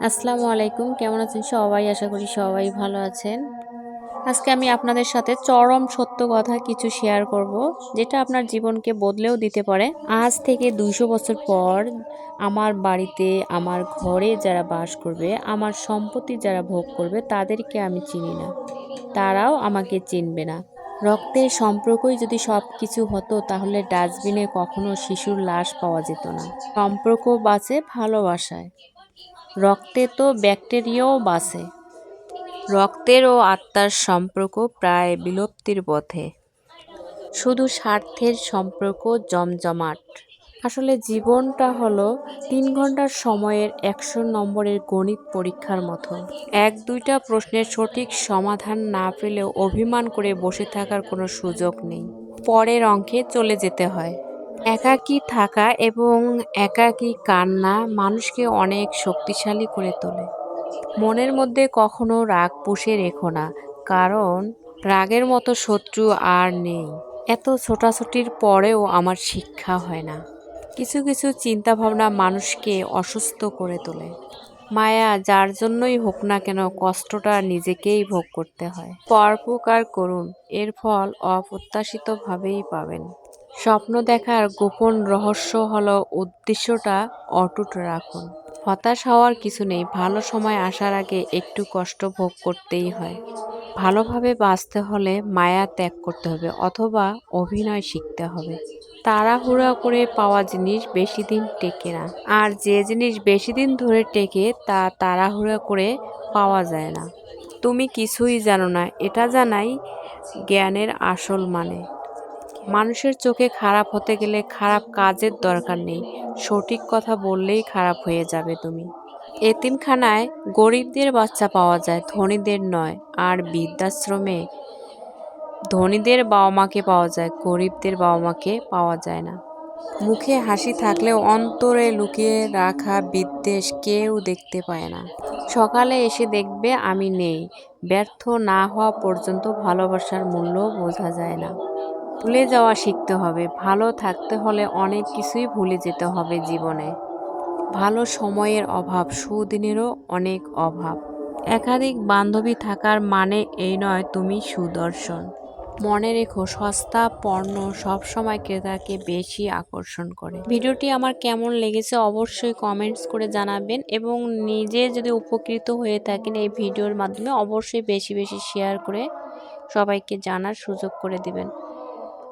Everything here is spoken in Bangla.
আসসালামু আলাইকুম। কেমন আছেন সবাই? আশা করি সবাই ভালো আছেন। আজকে আমি আপনাদের সাথে চরম সত্য কথা কিছু শেয়ার করব, যেটা আপনার জীবনকে বদলেও দিতে পারে। আজ থেকে দুইশো বছর পর আমার বাড়িতে, আমার ঘরে যারা বাস করবে, আমার সম্পত্তি যারা ভোগ করবে, তাদেরকে আমি চিনি না। তারাও আমাকে চিনবে না। রক্তের সম্পর্কই যদি সব কিছু হতো, তাহলে ডাস্টবিনে কখনো শিশুর লাশ পাওয়া যেত না। সম্পর্ক বাঁচে ভালোবাসায়। রক্তে তো ব্যাকটেরিয়াও বাসে রক্তের ও আত্মার সম্পর্ক প্রায় বিলুপ্তির পথে। শুধু স্বার্থের সম্পর্ক জমজমাট। আসলে জীবনটা হলো তিন ঘণ্টার সময়ের একশো নম্বরের গণিত পরীক্ষার মতো। এক দুইটা প্রশ্নের সঠিক সমাধান না পেলেও অভিমান করে বসে থাকার কোনো সুযোগ নেই। পরের অঙ্কে চলে যেতে হয়। একাকী থাকা এবং একাকী কান্না মানুষকে অনেক শক্তিশালী করে তোলে। মনের মধ্যে কখনো রাগ পুষে রেখো না, কারণ রাগের মতো শত্রু আর নেই। এত ছোটাছুটির পরেও আমার শিক্ষা হয় না। কিছু কিছু চিন্তাভাবনা মানুষকে অসুস্থ করে তোলে। মায়া যার জন্যই হোক না কেন কষ্টটা নিজেকেই ভোগ করতে হয়। পরপকার করুন, এর ফল অপ্রত্যাশিতভাবেই পাবেন। স্বপ্ন দেখার গোপন রহস্য হলো উদ্দেশ্যটা অটুট রাখুন। হতাশ হওয়ার কিছু নেই, ভালো সময় আসার আগে একটু কষ্ট ভোগ করতেই হয়। ভালোভাবে বাঁচতে হলে মায়া ত্যাগ করতে হবে অথবা অভিনয় শিখতে হবে। তাড়াহুড়া করে পাওয়া জিনিস বেশি দিন টেকে না। আর যে জিনিস বেশি দিন ধরে টেকে, তা তাড়াহুড়া করে পাওয়া যায় না। তুমি কিছুই জানো না, এটা জানাই জ্ঞানের আসল মানে। মানুষের চোখে খারাপ হতে গেলে খারাপ কাজের দরকার নেই। সঠিক কথা বললেই খারাপ হয়ে যাবে তুমি। এতিমখানায় গরিবদের বাচ্চা পাওয়া যায়, ধনীদের নয়। আর বৃদ্ধাশ্রমে ধনীদের বাবা মাকে পাওয়া যায়, গরিবদের বাবা মাকে পাওয়া যায় না। মুখে হাসি থাকলেও অন্তরে লুকিয়ে রাখা বিদ্বেষ কেউ দেখতে পায় না। সকালে এসে দেখবে আমি নেই। ব্যর্থ না হওয়া পর্যন্ত ভালোবাসার মূল্য বোঝা যায় না। ভুলে যাওয়া শিখতে হবে। ভালো থাকতে হলে অনেক কিছুই ভুলে যেতে হবে জীবনে। ভালো সময়ের অভাব, সুদিনেরও অনেক অভাব। একাধিক বান্ধবী থাকার মানে এই নয় তুমি সুদর্শন। মনে রেখো, সস্তা পণ্য সবসময় ক্রেতাকে বেশি আকর্ষণ করে। ভিডিওটি আমার কেমন লেগেছে অবশ্যই কমেন্টস করে জানাবেন এবং নিজে যদি উপকৃত হয়ে থাকেন এই ভিডিওর মাধ্যমে অবশ্যই বেশি বেশি শেয়ার করে সবাইকে জানার সুযোগ করে দিবেন।